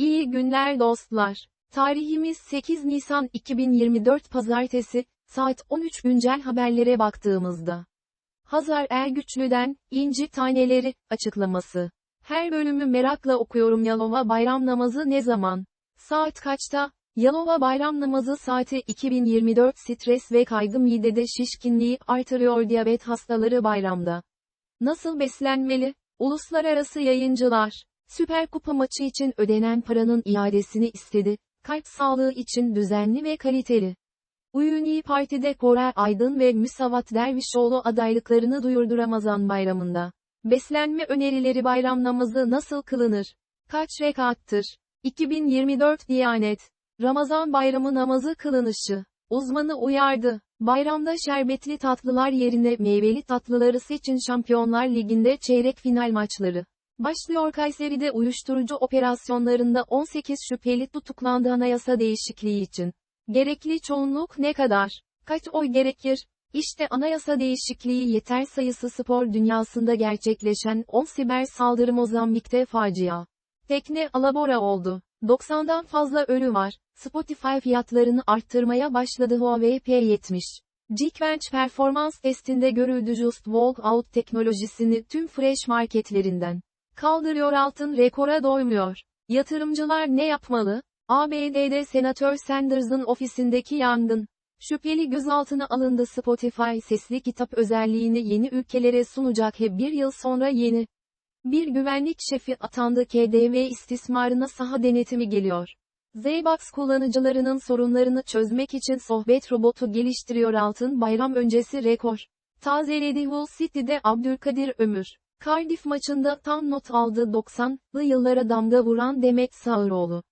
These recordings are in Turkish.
İyi günler dostlar. Tarihimiz 8 Nisan 2024 Pazartesi, saat 13 güncel haberlere baktığımızda. Hazar Ergüçlü'den, İnci Taneleri, açıklaması. Her bölümü merakla okuyorum Yalova bayram namazı ne zaman? Saat kaçta? Yalova bayram namazı saati 2024 stres ve kaygı midede şişkinliği artırıyor diyabet hastaları bayramda. Nasıl beslenmeli? Uluslararası yayıncılar, Süper Kupa maçı için ödenen paranın iadesini istedi, kalp sağlığı için düzenli ve kaliteli. Uyuni Parti'de Koray Aydın ve Müsavat Dervişoğlu adaylıklarını duyurdu Ramazan bayramında. Beslenme önerileri bayram namazı nasıl kılınır? Kaç rekattır? 2024 Diyanet. Ramazan bayramı namazı kılınışı. Uzmanı uyardı. Bayramda şerbetli tatlılar yerine meyveli tatlıları seçin Şampiyonlar Ligi'nde çeyrek final maçları. Başlıyor Kayseri'de uyuşturucu operasyonlarında 18 şüpheli tutuklandı anayasa değişikliği için. Gerekli çoğunluk ne kadar? Kaç oy gerekir? İşte anayasa değişikliği yeter sayısı spor dünyasında gerçekleşen 10 siber saldırı Mozambik'te facia. Tekne alabora oldu. 90'dan fazla ölü var. Spotify fiyatlarını arttırmaya başladı Huawei P70. Geekbench performans testinde görüldü Just Walk Out teknolojisini tüm fresh marketlerinden. Kaldırıyor altın rekora doymuyor. Yatırımcılar ne yapmalı? ABD'de Senatör Sanders'ın ofisindeki yangın. Şüpheli gözaltına alındı Spotify sesli kitap özelliğini yeni ülkelere sunacak he bir yıl sonra yeni. Bir güvenlik şefi atandı KDV istismarına saha denetimi geliyor. Zbox kullanıcılarının sorunlarını çözmek için sohbet robotu geliştiriyor altın bayram öncesi rekor. Tazeledi Hull City'de Abdülkadir Ömür. Cardiff maçında tam not aldı 90'lı yıllara damga vuran Demet Sağıroğlu.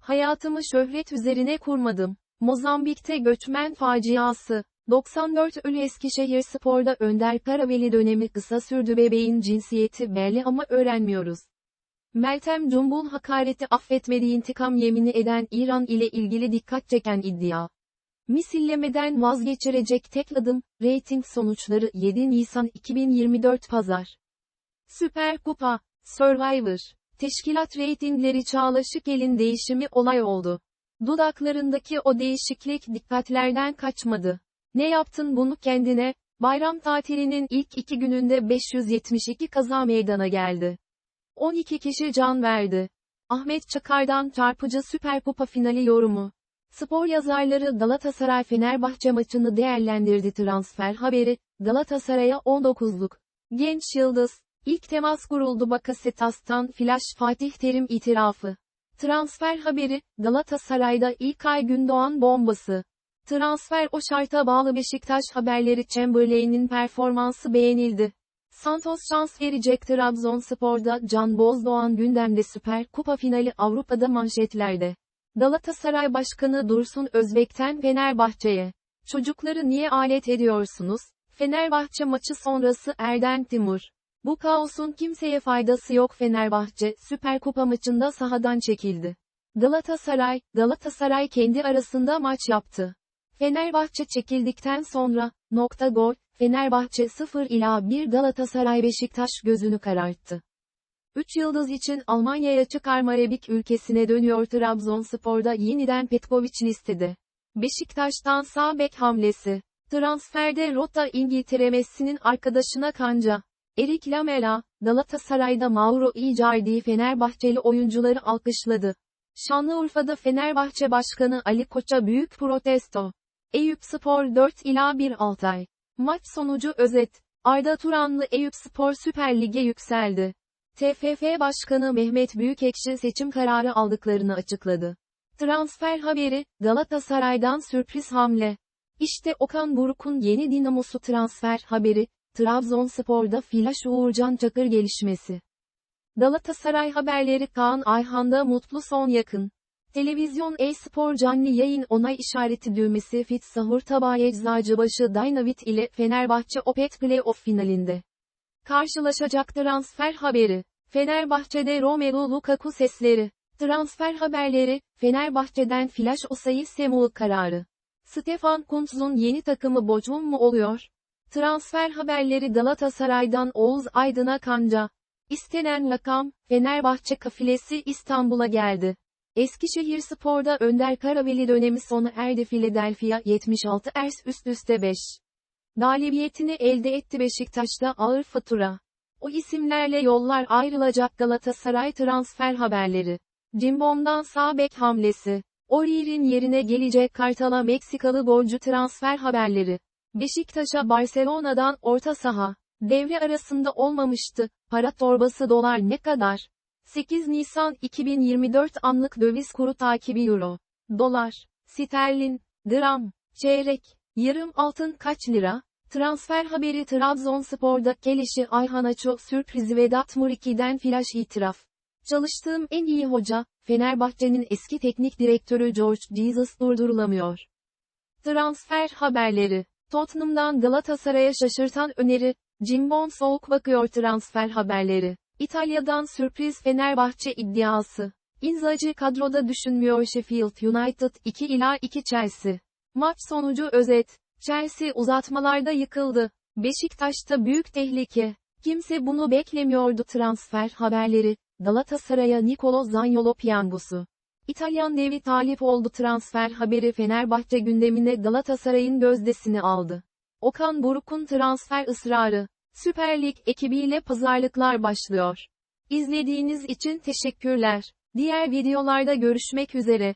Hayatımı şöhret üzerine kurmadım. Mozambik'te göçmen faciası. 94 ölü Eskişehir Spor'da Önder Karaveli dönemi kısa sürdü bebeğin cinsiyeti belli ama öğrenmiyoruz. Meltem Cumbul hakareti affetmediği intikam yemini eden İran ile ilgili dikkat çeken iddia. Misillemeden vazgeçirecek tek adım, reyting sonuçları 7 Nisan 2024 Pazar. Süper Kupa, Survivor, teşkilat reytingleri Çağla Şıkel'in değişimi olay oldu. Dudaklarındaki o değişiklik dikkatlerden kaçmadı. Ne yaptın bunu kendine? Bayram tatilinin ilk iki gününde 572 kaza meydana geldi. 12 kişi can verdi. Ahmet Çakar'dan çarpıcı Süper Kupa finali yorumu. Spor yazarları Galatasaray Fenerbahçe maçını değerlendirdi transfer haberi, Galatasaray'a 19'luk. Genç Yıldız, ilk temas kuruldu Bakasetas'tan Flash Fatih Terim itirafı. Transfer haberi, Galatasaray'da ilk ay Gündoğan bombası. Transfer o şarta bağlı Beşiktaş haberleri Chamberlain'in performansı beğenildi. Santos şans verecek Trabzonspor'da Can Bozdoğan gündemde Süper Kupa finali Avrupa'da manşetlerde. Galatasaray Başkanı Dursun Özbek'ten Fenerbahçe'ye. Çocukları niye alet ediyorsunuz? Fenerbahçe maçı sonrası Erden Timur. Bu kaosun kimseye faydası yok Fenerbahçe, Süper Kupa maçında sahadan çekildi. Galatasaray, Galatasaray kendi arasında maç yaptı. Fenerbahçe çekildikten sonra, nokta gol, Fenerbahçe 0 ila 1 Galatasaray Beşiktaş gözünü kararttı. 3 yıldız için Almanya'ya çıkarma Rebik ülkesine dönüyor Trabzonspor'da yeniden Petkovic listede. Beşiktaş'tan sağ bek hamlesi. Transferde rota İngiltere Messi'nin arkadaşına kanca. Erik Lamela, Galatasaray'da Mauro Icardi Fenerbahçeli oyuncuları alkışladı. Şanlıurfa'da Fenerbahçe Başkanı Ali Koç'a büyük protesto. Eyüp Spor 4 ila 1 Altay. Maç sonucu özet. Arda Turanlı Eyüp Spor Süper Lig'e yükseldi. TFF Başkanı Mehmet Büyükekşi seçim kararı aldıklarını açıkladı. Transfer haberi, Galatasaray'dan sürpriz hamle. İşte Okan Buruk'un yeni Dinamosu transfer haberi, Trabzonspor'da Flaş Uğurcan Çakır gelişmesi. Galatasaray haberleri Kaan Ayhan'da mutlu son yakın. Televizyon e-spor canlı yayın onay işareti düğmesi Fit Sahur Tabağı Eczacıbaşı Dynavit ile Fenerbahçe Opet Playoff finalinde. Karşılaşacak transfer haberi. Fenerbahçe'de Romelu Lukaku sesleri. Transfer haberleri, Fenerbahçe'den Flash Osayi Semul kararı. Stefan Kuntz'un yeni takımı Bochum mu oluyor? Transfer haberleri Galatasaray'dan Oğuz Aydın'a kanca. İstenen rakam, Fenerbahçe kafilesi İstanbul'a geldi. Eskişehir Spor'da Önder Karaveli dönemi sona erdi Philadelphia 76 ers üst üste 5. Galibiyetini elde etti Beşiktaş'ta ağır fatura. O isimlerle yollar ayrılacak Galatasaray transfer haberleri. Cimbom'dan sağ bek hamlesi. Orier'in yerine gelecek Kartal'a Meksikalı golcü transfer haberleri. Beşiktaş'a Barcelona'dan orta saha. Devre arasında olmamıştı. Para torbası dolar ne kadar? 8 Nisan 2024 anlık döviz kuru takibi euro. Dolar. Sterlin. Gram. Çeyrek. Yarım altın kaç lira? Transfer haberi Trabzonspor'da Keleşi Ayhan Aço sürprizi Vedat Muriki'den flash itiraf. Çalıştığım en iyi hoca, Fenerbahçe'nin eski teknik direktörü George Jesus durdurulamıyor. Transfer haberleri. Tottenham'dan Galatasaray'a şaşırtan öneri, Cimbom soğuk bakıyor transfer haberleri. İtalya'dan sürpriz Fenerbahçe iddiası. Inzaghi kadroda düşünmüyor Sheffield United 2 ila 2 Chelsea. Maç sonucu özet. Chelsea uzatmalarda yıkıldı. Beşiktaş'ta büyük tehlike. Kimse bunu beklemiyordu transfer haberleri. Galatasaray'a Nicolo Zaniolo piyangosu. İtalyan devi talip oldu transfer haberi Fenerbahçe gündemine Galatasaray'ın gözdesini aldı. Okan Buruk'un transfer ısrarı. Süper Lig ekibiyle pazarlıklar başlıyor. İzlediğiniz için teşekkürler. Diğer videolarda görüşmek üzere.